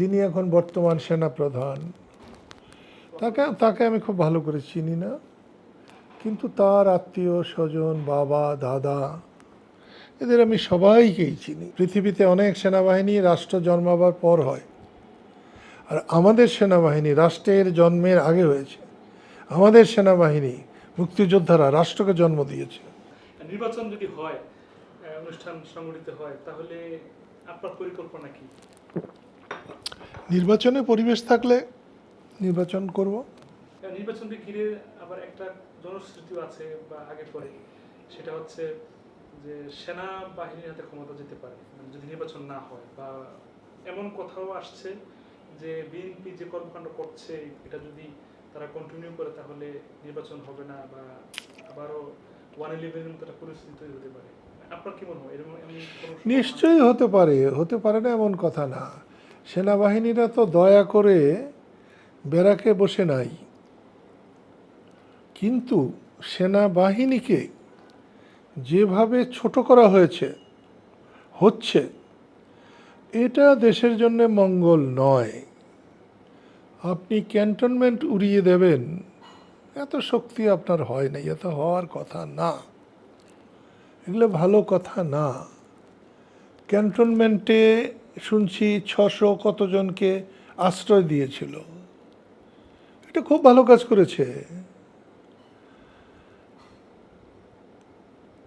যিনি এখন বর্তমান সেনা প্রধান তাকে তাকে আমি খুব ভালো করে চিনি না। কিন্তু তার আত্মীয়, স্বজন, বাবা, দাদা, এদের আমি সবাইকেই চিনি। পৃথিবীতে অনেক সেনাবাহিনী রাষ্ট্র জন্মাবার পর হয়। আর আমাদের সেনাবাহিনী রাষ্ট্রের জন্মের আগে হয়েছে। আমাদের সেনাবাহিনী মুক্তিযোদ্ধারা রাষ্ট্রকে জন্ম দিয়েছে। নির্বাচন যদি হয়, অনুষ্ঠান সংগঠিত হয়, তাহলে আপনার পরিকল্পনা কি? নির্বাচনে পরিবেশ থাকলে নির্বাচন করব। নির্বাচনকে ঘিরে আবার একটা জনশ্রুতিও আছে বা আগে পরে। সেটা হচ্ছে যে সেনা বাহিনীর হাতে ক্ষমতা যেতে পারে যদি নির্বাচন না হয়। বা এমন কথাও আসছে যে বিএনপি যে কর্মকাণ্ড করছে এটা যদি তারা কন্টিনিউ করে তাহলে নির্বাচন হবে না বা আবারও ওয়ান ইলেভেনের মতো একটা পরিস্থিতি তৈরি হতে পারে। আপনার কি মনে হয়? এরকম নিশ্চয়ই হতে পারে হতে পারে না এমন কথা না। সেনাবাহিনীরা তো দয়া করে ব্যারাকে বসে নাই। কিন্তু সেনাবাহিনীকে যেভাবে ছোট করা হয়েছে, হচ্ছে, এটা দেশের জন্য মঙ্গল নয়। আপনি ক্যান্টনমেন্ট উড়িয়ে দেবেন, এত শক্তি আপনার হয় না এত হওয়ার কথা না। এগুলো ভালো কথা না। ক্যান্টনমেন্টে শুনছি ছশো কতজনকে আশ্রয় দিয়েছিল। এটা খুব ভালো কাজ করেছে।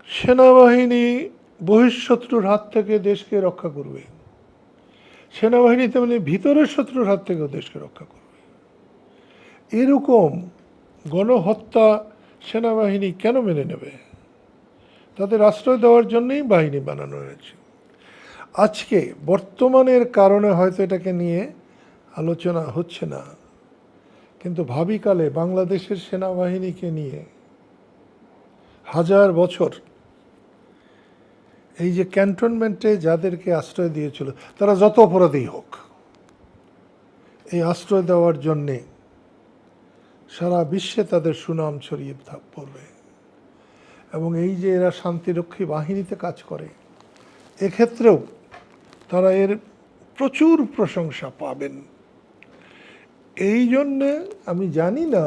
সেনাবাহিনী বহিঃশত্রুর হাত থেকে দেশকে রক্ষা করবে। সেনাবাহিনী তেমনি ভিতরের শত্রুর হাত থেকেও দেশকে রক্ষা করবে। এরকম গণহত্যা সেনাবাহিনী কেন মেনে নেবে? তাদের আশ্রয় দেওয়ার জন্যই বাহিনী বানানো হয়েছে। আজকে বর্তমানের কারণে হয়তো এটাকে নিয়ে আলোচনা হচ্ছে না। কিন্তু ভাবিকালে বাংলাদেশের সেনাবাহিনীকে নিয়ে হাজার বছর এই যে ক্যান্টনমেন্টে যাদেরকে আশ্রয় দিয়েছিল, তারা যত অপরাধী হোক, এই আশ্রয় দেওয়ার জন্যে সারা বিশ্বে তাদের সুনাম ছড়িয়ে পড়বে। এবং এই যে এরা শান্তিরক্ষী বাহিনীতে কাজ করে, এক্ষেত্রেও তারা এর প্রচুর প্রশংসা পাবেন। এই জন্যে আমি জানি না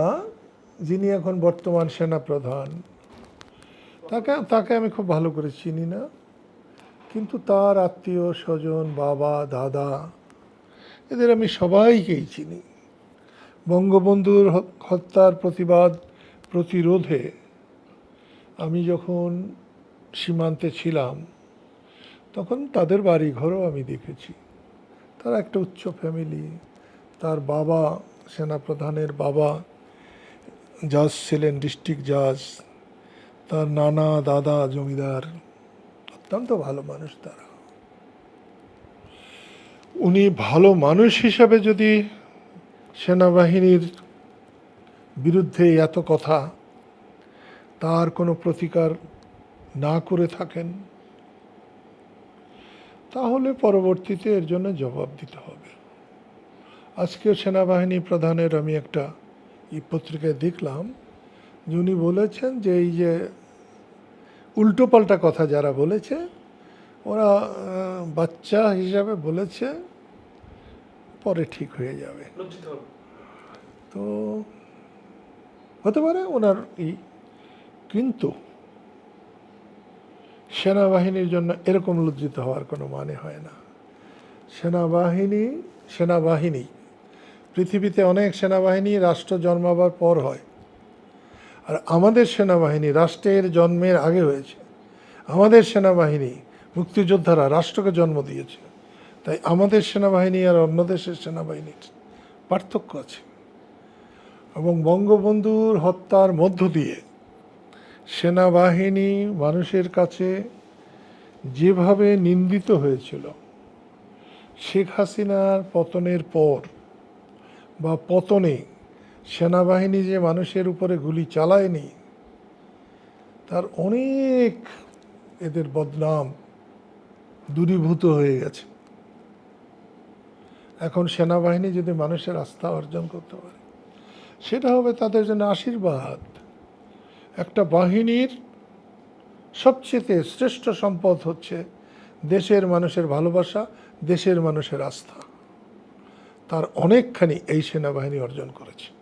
যিনি এখন বর্তমান সেনা প্রধান তাকে তাকে আমি খুব ভালো করে চিনি না। কিন্তু তার আত্মীয়, স্বজন, বাবা, দাদা, এদের আমি সবাইকেই চিনি। বঙ্গবন্ধুর হত্যার প্রতিবাদ, প্রতিরোধে আমি যখন সীমান্তে ছিলাম তখন তাদের বাড়ি ঘরও আমি দেখেছি। তারা একটা উচ্চ ফ্যামিলি তার বাবা সেনাপ্রধানের বাবা, জাজ ছিলেন ডিস্ট্রিক্ট জাজ তার নানা দাদা জমিদার, অত্যন্ত ভালো মানুষ তারা। উনি ভালো মানুষ হিসাবে যদি সেনাবাহিনীর বিরুদ্ধে এত কথা, তার কোনো প্রতিকার না করে থাকেন তাহলে পরবর্তীতে এর জন্য জবাব দিতে হবে। আজকেও সেনাবাহিনী প্রধানের আমি একটা এই পত্রিকায় দেখলাম যে উনি বলেছেন যে এই যে উল্টোপাল্টা কথা যারা বলেছে ওরা বাচ্চা হিসাবে বলেছে পরে ঠিক হয়ে যাবে। তো হতে পারে ওনার এই কিন্তু সেনাবাহিনীর জন্য এরকম লজ্জিত হওয়ার কোনো মানে হয় না। সেনাবাহিনী সেনাবাহিনী। পৃথিবীতে অনেক সেনাবাহিনী রাষ্ট্র জন্মাবার পর হয়। আর আমাদের সেনাবাহিনী রাষ্ট্রের জন্মের আগে হয়েছে। আমাদের সেনাবাহিনী মুক্তিযোদ্ধারা রাষ্ট্রকে জন্ম দিয়েছে। তাই আমাদের সেনাবাহিনী আর অন্য দেশের সেনাবাহিনীর পার্থক্য আছে। এবং বঙ্গবন্ধুর হত্যার মধ্য দিয়ে সেনাবাহিনী মানুষের কাছে যেভাবে নিন্দিত হয়েছিল, শেখ হাসিনার পতনের পর বা পতনে সেনাবাহিনী যে মানুষের উপরে গুলি চালায়নি, তার অনেক এদের বদনাম দূরীভূত হয়ে গেছে। এখন সেনাবাহিনী যদি মানুষের আস্থা অর্জন করতে পারে, সেটা হবে তাদের জন্য আশীর্বাদ। একটা বাহিনীর সবচেয়ে শ্রেষ্ঠ সম্পদ হচ্ছে দেশের মানুষের ভালোবাসা, দেশের মানুষের আস্থা। তার অনেকখানি এই সেনাবাহিনী অর্জন করেছে।